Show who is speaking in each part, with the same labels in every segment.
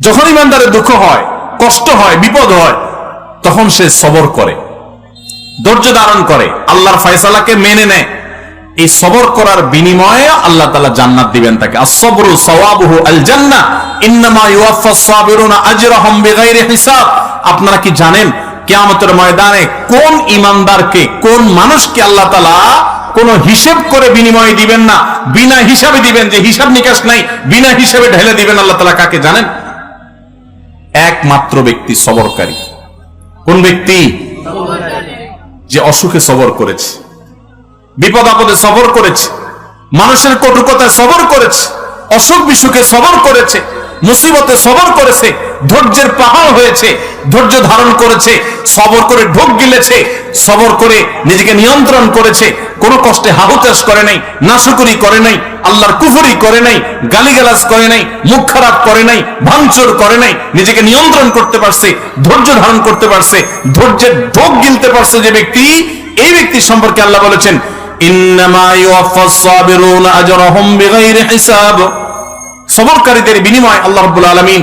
Speaker 1: যখন ইমানদারের দুঃখ হয়, কষ্ট হয়, বিপদ হয়, তখন সে সবর করে, ধৈর্য ধারণ করে, আল্লাহর ফয়সালাকে মেনে নেয়। এই সবর করার বিনিময়ে আল্লাহ তাআলা জান্নাত দিবেন তাকে। আপনারা কি জানেন, কিয়ামতের ময়দানে কোন ইমানদারকে, কোন মানুষকে আল্লাহ তাআলা কোন হিসেব করে বিনিময় দিবেন না, বিনা হিসাবে দিবেন যে হিসাব নিকাশ নাই, বিনা হিসাবে ঢেলে দিবেন, আল্লাহ তাআলা কাকে জানেন? একমাত্র ব্যক্তি সবরকারী। কোন ব্যক্তি? যে অসুখে সবর করেছে, বিপদ আপদে সবর করেছে, মানুষের কটুকতায় সবর করেছে, অসুখ বিসুখে সবর করেছে, মুসিবতে সবর করেছে ধৈর্যের পাহাড় হয়েছে, ধৈর্য ধারণ করেছে, সবর করে ঢোক গিলেছে, সবর করে নিজেকে নিয়ন্ত্রণ করেছে, কোনো কষ্টে হাহুতাস করে নাই, নাশুকুরি করে নাই, আল্লাহর কুফুরি করে নাই, গালিগালাজ করে নাই, মুখ খারাপ করে নাই, ভাঙচুর করে নাই, নিজেকে নিয়ন্ত্রণ করতে পারছে, ধৈর্য ধারণ করতে পারছে, ধৈর্যের ঢোক গিলতে পারছে যে ব্যক্তি, এই ব্যক্তি সম্পর্কে আল্লাহ বলেছেন সবরকারীদের বিনিময় আল্লাহ রাব্বুল আলামিন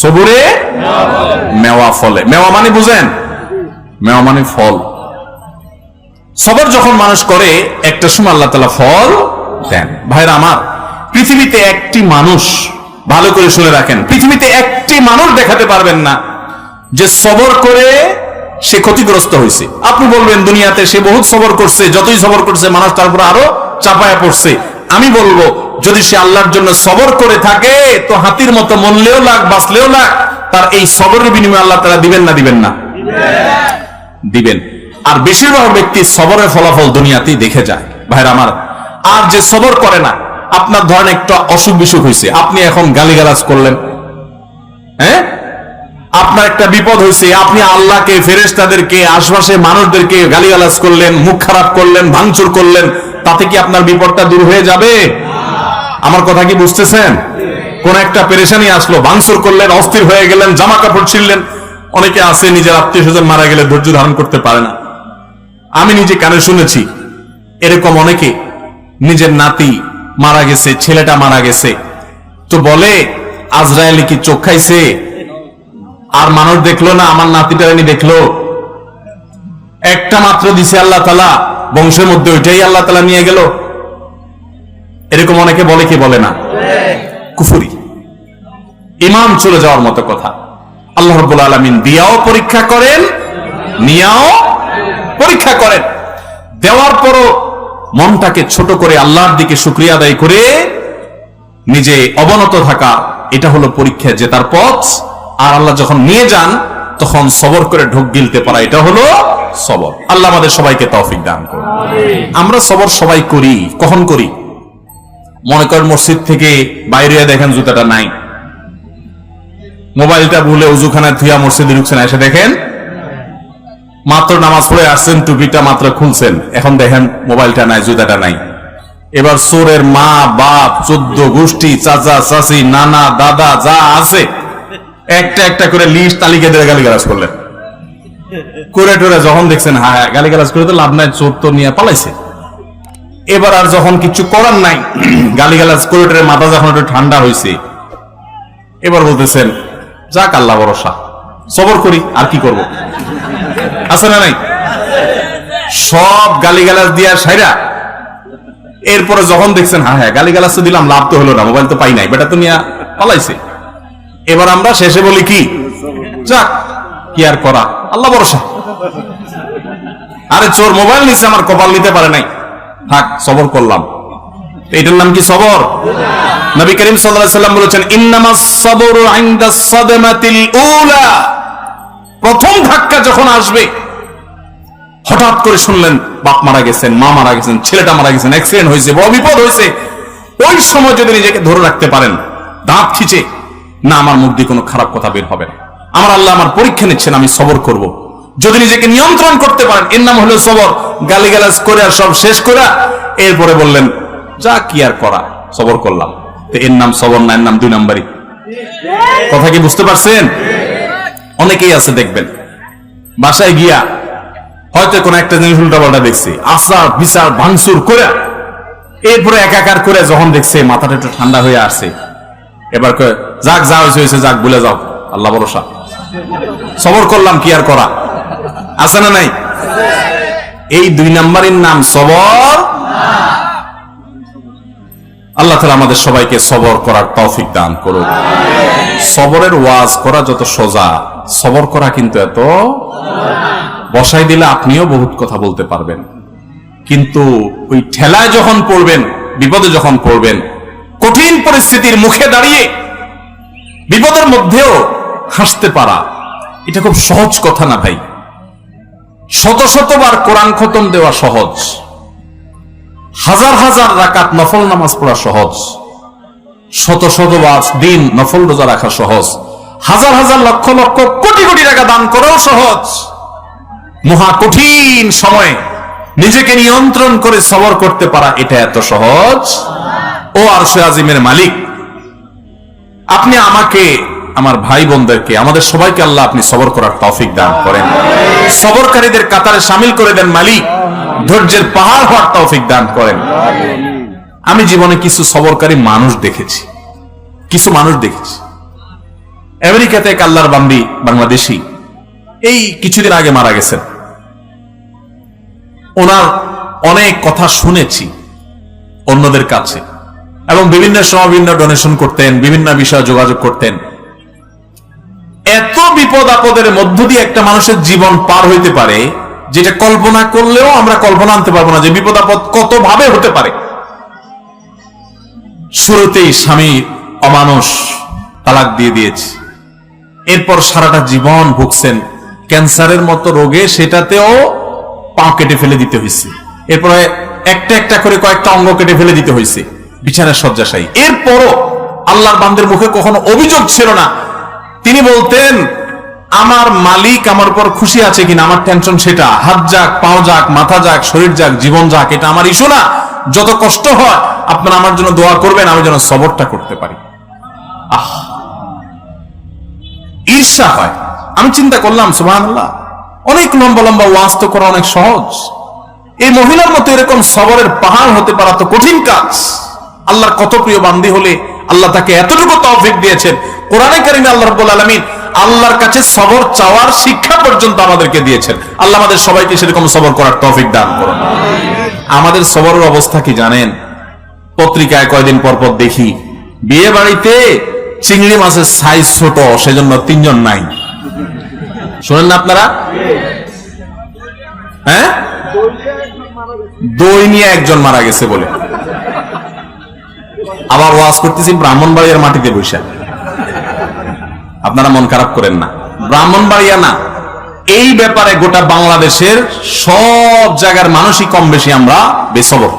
Speaker 1: সবুরে মেওয়া ফলে। মেওয়া মানে বুঝেন মেওয়া মানে ফল। সবর যখন মানুষ করে একটা সময় আল্লাহ তালা ফল দেন। ভাইরা আমার, পৃথিবীতে একটি মানুষ ভালো করে শুনে রাখেন, পৃথিবীতে একটি মানুষ দেখাতে পারবেন না যে সবর করে সে ক্ষতিগ্রস্ত হয়েছে। আপনি বলবেন, দুনিয়াতে সে বহুত সবর করছে, যতই সবর করছে, মানুষ তারপর আরও চাপায়া পড়ছে। আমি বলব, যদি সে আল্লাহর জন্য সবর করে থাকে, তো হাতির মতো মরলেও লাগ, বাঁচলেও লাগ, তার এই সবরের বিনিময়ে আল্লাহ তারা দিবেন না দিবেন না? দিবেন। আর বেশিরভাগ ব্যক্তি সবরের ফলাফল দুনিয়াতেই দেখে যায়। ভাইরা আমার, আর যে সবর করে না, আপনার ধরেন একটা অসুখ বিসুখ হয়েছে আপনি এখন গালিগালাজ করলেন হ্যাঁ? আপনার একটা বিপদ হয়েছে আপনি আল্লাহকে, ফেরেশতাদেরকে আশপাশে মানুষদেরকে গালিগালাজ করলেন, মুখ খারাপ করলেন, ভাঙচুর করলেন তাতে কি আপনার বিপদটা দূর হয়ে যাবে? আমার কথা কি বুঝতেছেন? কোন একটা পেরেশানি আসলো, ভাঙচুর করলেন, অস্থির হয়ে গেলেন, জামা কাপড় ছিঁড়লেন। অনেকে আছে নিজের আত্মীয় স্বজন মারা গেলে ধৈর্য ধারণ করতে পারে না। আমি নিজে কানে শুনেছি, এরকম অনেকে নিজের নাতি মারা গেছে, ছেলেটা মারা গেছে। তো বলে আজরায়েলি কি চোখ খাইছে? আর মানুষ দেখল না, আমার নাতিটারানি দেখল। একটা মাত্র দিছে আল্লাহ তালা বংশের মধ্যে ওইটাই আল্লাহ তালা নিয়ে গেল? এরকম অনেকে বলে কি বলে না? কুফুরি। ইমাম চলে যাওয়ার মতো কথা। আল্লাহ রব্বুল আলমিন দিয়াও পরীক্ষা করেন, নিয়াও পরীক্ষা করেন। দেওয়ার পরও মনটাকে ছোট করে আল্লাহর দিকে শুক্রিয়া আদায় করে নিজে অবনত থাকা, এটা হলো পরীক্ষা জেতার পথ। আর আল্লাহ যখন নিয়ে যান, তখন সবর করে ঢোক গিলতে পারা, এটা হলো সবর। আল্লাহ আমাদের সবাইকে তৌফিক দান করুন। আমরা সবর সবাই করি। কখন করি? মনে করেন মসজিদ থেকে বাইরে দেখেন জুতাটা নাই। মোবাইলটা ভুলে উজুখানায় থুয়া মসজিদে ঢুকছেন এসে দেখেন মাত্র নামাজ পড়ে আসছেন টুপিটা মাত্র খুলছেন। এখন দেখেন মোবাইলটা নাই জুতাটা নাই। এবার সোরের মা বাপ চোদ্দ গোষ্ঠী চাচা চাচি নানা দাদা যা আছে একটা একটা করে লিস্ট তালিকা দিয়ে গালি গালাজ করলেন। করে টোরে যখন দেখছেন হ্যাঁ গালি গালাজ করে তো লাভ নাই, চোর তো নিয়ে পালাইছে। এবার আর যখন কিছু করার নাই গালি গালাজ করে টোরে মাথা যখন একটু ঠান্ডা হয়েছে এবার বলতেছেন ভরসা, সবর করি, আর কি করব। আছে না নাই? সব গালিগালাজ দিয়া সাইরা, এরপরে যখন দেখছেন হ্যাঁ হ্যাঁ গালিগালাজ তো দিলাম, লাভ তো হলো না, মোবাইল তো পাই নাই, বেটা তো নিয়ে পালাইছে। এবার আমরা শেষে বলি কি? যাক, কি আর করা? আল্লাহ ভরসা। আরে চোর মোবাইল নিচ্ছে আমার কপাল নিতে পারে নাই। থাক, সবর করলাম। এটার নাম কি সবর? নবী করিম সাল্লাম বলেছেন প্রথম ধাক্কা যখন আসবে, হঠাৎ করে শুনলেন, বাপ মারা গেছেন, মা মারা গেছেন, ছেলেটা মারা গেছেন অ্যাক্সিডেন্ট হয়েছে, বড় বিপদ হয়েছে। ওই সময় যদি নিজেকে ধরে রাখতে পারেন, দাঁত খিচে, না আমার মুখ কোনো খারাপ কথা বের হবে না। আমার আল্লাহ আমার পরীক্ষা নিচ্ছেন, আমি সবর করব। যদি নিজেকে নিয়ন্ত্রণ করতে পারেন, এর নাম হলো সবর। গালিগালাজ করে আর সব শেষ করে এরপরে বললেন, যা কি আর করা, সবর করলাম। তো এর নাম সবর না, এর নাম দুই নাম্বারই। কথা কি বুঝতে পারছেন? অনেকেই আছে, দেখবেন। বাসায় গিয়া হয়তো কোন একটা জিনিস উল্টাপাল্টা দেখছে আসার বিচার, ভাঙচুর করে। এরপরে একাকার করে যখন দেখছে, মাথাটা একটু ঠান্ডা হয়ে আসছে। এবার যাক, যা হয়েছে হয়েছে, যাক বলে যাও। আল্লাহ ভরসা। সবর করলাম, কি আর করা? আছে না নাই? এই দুই নাম্বারের নাম সবর। আল্লাহ তালা আমাদের সবাইকে সবর করার দান সবরের ওয়াজ করা যত সোজা, সবর করা কিন্তু এত বসাই দিলে আপনিও বহুত কথা বলতে পারবেন। কিন্তু ওই ঠেলায় যখন পড়বেন, বিপদে যখন পড়বেন, কঠিন পরিস্থিতির মুখে দাঁড়িয়ে, বিপদের মধ্যেও হাসতে পারা। এটা খুব সহজ কথা না ভাই? শত শতবার কোরআন খতম দেওয়া সহজ। হাজার হাজার রাকাত নফল নামাজ পড়া সহজ। শত শতবার দিন নফল রোজা রাখা সহজ। হাজার হাজার লক্ষ লক্ষ কোটি কোটি টাকা দান করাও সহজ। মহা কঠিন সময়ে নিজেকে নিয়ন্ত্রণ করে সবর করতে পারা এটা এত সহজ। ও আর আজিমের মালিক, আপনি আমাকে আমার ভাই বোনদেরকে আমাদের সবাইকে আল্লাহ আপনি সবর করার তৌফিক দান করেন। সবরকারীদের কাতারে সামিল করে দেন মালিক, ধৈর্যের পাহাড় হওয়ার তৌফিক দান করেন। আমি জীবনে কিছু সবরকারী মানুষ দেখেছি, কিছু মানুষ দেখেছি। আমেরিকাতে এক আল্লাহর বান্দি বাংলাদেশি, এই কিছুদিন আগে মারা গেছেন। ওনার অনেক কথা শুনেছি অন্যদের কাছে এবং বিভিন্ন সময় বিভিন্ন ডোনেশন করতেন, বিভিন্ন বিষয়ে যোগাযোগ করতেন। এত বিপদ আপদের মধ্য দিয়ে একটা মানুষের জীবন পার হইতে পারে, যেটা কল্পনা করলেও আমরা কল্পনা আনতে পারব না যে বিপদ আপদ কত ভাবে হতে পারে। শুরুতেই স্বামী অমানুষ তালাক দিয়ে দিয়েছে। এরপর সারাটা জীবন ভুগছেন। ক্যান্সারের মতো রোগে সেটাতেও পা কেটে ফেলে দিতে হয়েছে এরপরে একটা একটা করে কয়েকটা অঙ্গ কেটে ফেলে দিতে হয়েছে বিছানার শয্যাশায়ী। এরপরও আল্লাহর বান্দের মুখে কখনো অভিযোগ ছিল না তিনি বলতেন, আমার মালিক আমার উপর খুশি আছে কিনা, আমার টেনশন সেটা। হাত যাক, পাও যাক, মাথা যাক, শরীর যাক, জীবন যাক, এটা আমার ইস্যু না। যত কষ্ট হয়, আপনারা আমার জন্য দোয়া করবেন, আমি যেন সবরটা করতে পারি। আহ! ঈর্ষা হয়। আমি চিন্তা করলাম সুবাহ অনেক লম্বা লম্বা ওয়াজ তো করা অনেক সহজ। এই মহিলার মতো এরকম সবরের পাহাড় হতে পারা তো কঠিন কাজ। আল্লাহর কত প্রিয় বান্দি হলে আল্লাহ তাকে এতটুকু তৌফিক দিয়েছেন। কোরআনে কারিমে আল্লাহ রাব্বুল আলামিন আল্লাহর কাছে সবর চাওয়ার শিক্ষা পর্যন্ত আমাদেরকে দিয়েছেন। আল্লাহ আমাদের সবাইকে সেরকম সবর করার তৌফিক দান করুন। আমাদের সবরের অবস্থা কি জানেন? পত্রিকায় কয়দিন পর পর দেখি, বিয়ে বাড়িতে চিংড়ি মাছের সাইজ ছোট, সেজন্য তিনজন নাই। শোনেন না আপনারা? হ্যাঁ? দই নিয়ে একজন মারা গেছে বলে। আবার ওয়াজ করতেছি, ব্রাহ্মণবাড়িয়ার মাটিতে বৈশা আপনারা মন খারাপ করেন না। ব্রাহ্মণবাড়িয়া না, এই ব্যাপারে গোটা বাংলাদেশের সব জায়গার মানুষই কম বেশি আমরা বেসবর।